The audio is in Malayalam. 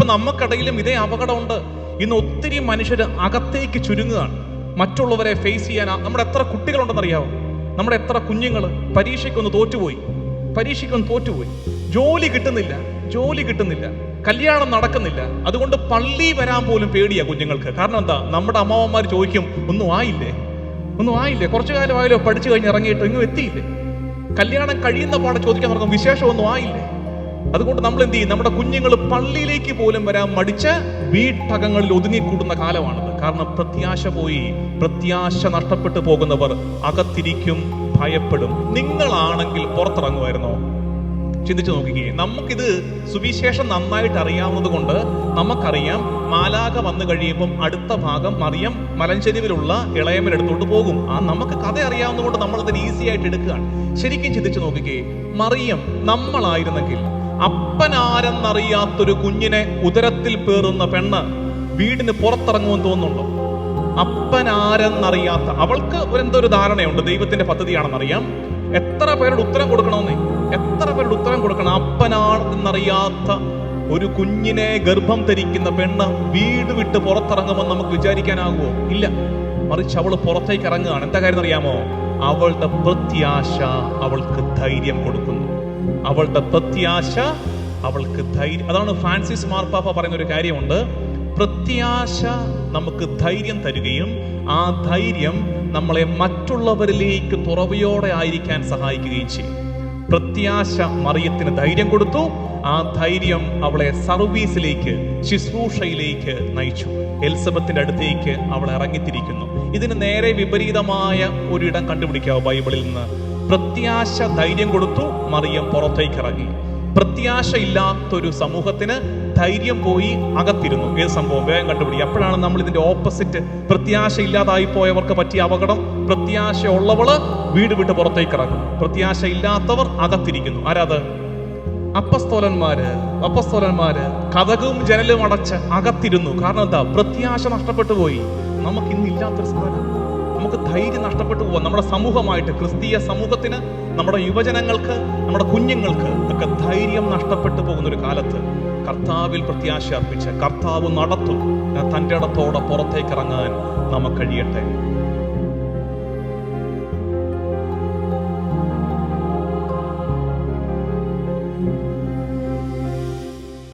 ഇപ്പൊ നമുക്കിടയിലും ഇതേ അപകടമുണ്ട്. ഇന്ന് ഒത്തിരി മനുഷ്യർ അകത്തേക്ക് ചുരുങ്ങുകയാണ്. മറ്റുള്ളവരെ ഫേസ് ചെയ്യാൻ നമ്മുടെ എത്ര കുട്ടികളുണ്ടെന്നറിയാവോ? നമ്മുടെ എത്ര കുഞ്ഞുങ്ങൾ പരീക്ഷയ്ക്കൊന്ന് തോറ്റുപോയി. പരീക്ഷയ്ക്കൊന്ന് തോറ്റുപോയി. ജോലി കിട്ടുന്നില്ല. ജോലി കിട്ടുന്നില്ല. കല്യാണം നടക്കുന്നില്ല. അതുകൊണ്ട് പള്ളി വരാൻ പോലും പേടിയാ കുഞ്ഞുങ്ങൾക്ക്. കാരണം എന്താ? നമ്മുടെ അമ്മാവന്മാർ ചോദിക്കും ഒന്നും ആയില്ലേ? ഒന്നും ആയില്ലേ? കുറച്ചു കാലമായാലോ പഠിച്ചു കഴിഞ്ഞ് ഇറങ്ങിയിട്ട് ഇങ്ങും എത്തിയില്ലേ? കല്യാണം കഴിയുന്ന പാടെ ചോദിക്കാൻ തുടങ്ങും വിശേഷം ഒന്നും ആയില്ലേ? അതുകൊണ്ട് നമ്മൾ എന്ത് ചെയ്യും? നമ്മുടെ കുഞ്ഞുങ്ങൾ പള്ളിയിലേക്ക് പോലും വരാൻ മടിച്ച് വീട്ടകങ്ങളിൽ ഒതുങ്ങിക്കൂടുന്ന കാലമാണത്. കാരണം പ്രത്യാശ പോയി പ്രത്യാശ നഷ്ടപ്പെട്ടു പോകുന്നവർ അകത്തിരിക്കും ഭയപ്പെടും. നിങ്ങളാണെങ്കിൽ പുറത്തിറങ്ങുമായിരുന്നോ? ചിന്തിച്ചു നോക്കിക്കേ നമുക്കിത് സുവിശേഷം നന്നായിട്ട് അറിയാവുന്നത് കൊണ്ട് നമുക്കറിയാം മാലാക വന്നു കഴിയുമ്പം അടുത്ത ഭാഗം മറിയം മലഞ്ചെരിവിലുള്ള ഇളയമരെടുത്തോണ്ട് പോകും. ആ നമുക്ക് കഥ അറിയാവുന്നതുകൊണ്ട് നമ്മൾ അതിന് ഈസി ആയിട്ട് എടുക്കുകയാണ്. ശരിക്കും ചിന്തിച്ചു നോക്കിക്കേ മറിയം നമ്മളായിരുന്നെങ്കിൽ അപ്പനാരെന്നറിയാത്തൊരു കുഞ്ഞിനെ ഉദരത്തിൽ പേറുന്ന പെണ്ണ് വീടിന് പുറത്തിറങ്ങുമെന്ന് തോന്നുന്നുണ്ടോ? അപ്പനാരെന്നറിയാത്ത അവൾക്ക് എന്തോ ഒരു ധാരണയുണ്ട് ദൈവത്തിന്റെ പദ്ധതിയാണെന്നറിയാം. എത്ര പേരുടെ ഉത്തരം കൊടുക്കണമെന്നേ? എത്ര പേരുടെ ഉത്തരം കൊടുക്കണം? അപ്പനാണെന്നറിയാത്ത ഒരു കുഞ്ഞിനെ ഗർഭം ധരിക്കുന്ന പെണ്ണ് വീട് വിട്ട് പുറത്തിറങ്ങുമെന്ന് നമുക്ക് വിചാരിക്കാനാകുമോ? ഇല്ല. മറിച്ച് അവൾ പുറത്തേക്ക് ഇറങ്ങുകയാണ്. എന്താ കാര്യം അറിയാമോ? അവളുടെ പ്രത്യാശ അവൾക്ക് ധൈര്യം കൊടുക്കുന്നു. അവളുടെ പ്രത്യാശ അവൾക്ക് ധൈര്യം. അതാണ് ഫ്രാൻസിസ് മാർപ്പാപ്പ പറയുന്ന ഒരു കാര്യമുണ്ട്. പ്രത്യാശ നമുക്ക് ധൈര്യം തരികയും ആ ധൈര്യം നമ്മളെ മറ്റുള്ളവരിലേക്ക് തുറവിയോടെ ആയിരിക്കാൻ സഹായിക്കുകയും ചെയ്യും. പ്രത്യാശ മറിയത്തിന് ധൈര്യം കൊടുത്തു. ആ ധൈര്യം അവളെ സർവീസിലേക്ക് ശുശ്രൂഷയിലേക്ക് നയിച്ചു. എൽസബത്തിന്റെ അടുത്തേക്ക് അവൾ ഇറങ്ങിത്തിരിക്കുന്നു. ഇതിന് നേരെ വിപരീതമായ ഒരിടം കണ്ടുപിടിക്കാവോ ബൈബിളിൽ നിന്ന്? പ്രത്യാശ ധൈര്യം കൊടുത്തു മറിയം പുറത്തേക്ക് ഇറങ്ങി പ്രത്യാശ ഇല്ലാത്തൊരു സമൂഹത്തിന് ധൈര്യം പോയി അകത്തിരുന്നു. ഏത് സംഭവം? വേഗം കണ്ടുപിടിക്കുക അപ്പോഴാണ് നമ്മൾ ഇതിന്റെ ഓപ്പോസിറ്റ് പ്രത്യാശ ഇല്ലാതായി പോയവർക്ക് പറ്റിയ അപകടം. പ്രത്യാശ ഉള്ളവൾ വീട് വിട്ട് പുറത്തേക്ക് ഇറങ്ങും പ്രത്യാശ ഇല്ലാത്തവർ അകത്തിരിക്കുന്നു. ആരാത്? അപ്പസ്തോലന്മാര്. അപ്പസ്തോലന്മാര്. കഥകും ജനലും അടച്ച് അകത്തിരുന്നു. കാരണം എന്താ? പ്രത്യാശ നഷ്ടപ്പെട്ടു പോയി. നമുക്ക് ഇന്നില്ലാത്തൊരു സാധനം നമുക്ക് ധൈര്യം നഷ്ടപ്പെട്ടു പോവാം. നമ്മുടെ സമൂഹമായിട്ട് ക്രിസ്തീയ സമൂഹത്തിന് നമ്മുടെ യുവജനങ്ങൾക്ക് നമ്മുടെ കുഞ്ഞുങ്ങൾക്ക് ഒക്കെ ധൈര്യം നഷ്ടപ്പെട്ടു പോകുന്ന ഒരു കാലത്ത് കർത്താവിൽ പ്രത്യാശ അർപ്പിച്ച് കർത്താവ് നടത്തും. തന്റെ ഇടത്തോടെ പുറത്തേക്ക് ഇറങ്ങാൻ നമുക്ക് കഴിയട്ടെ.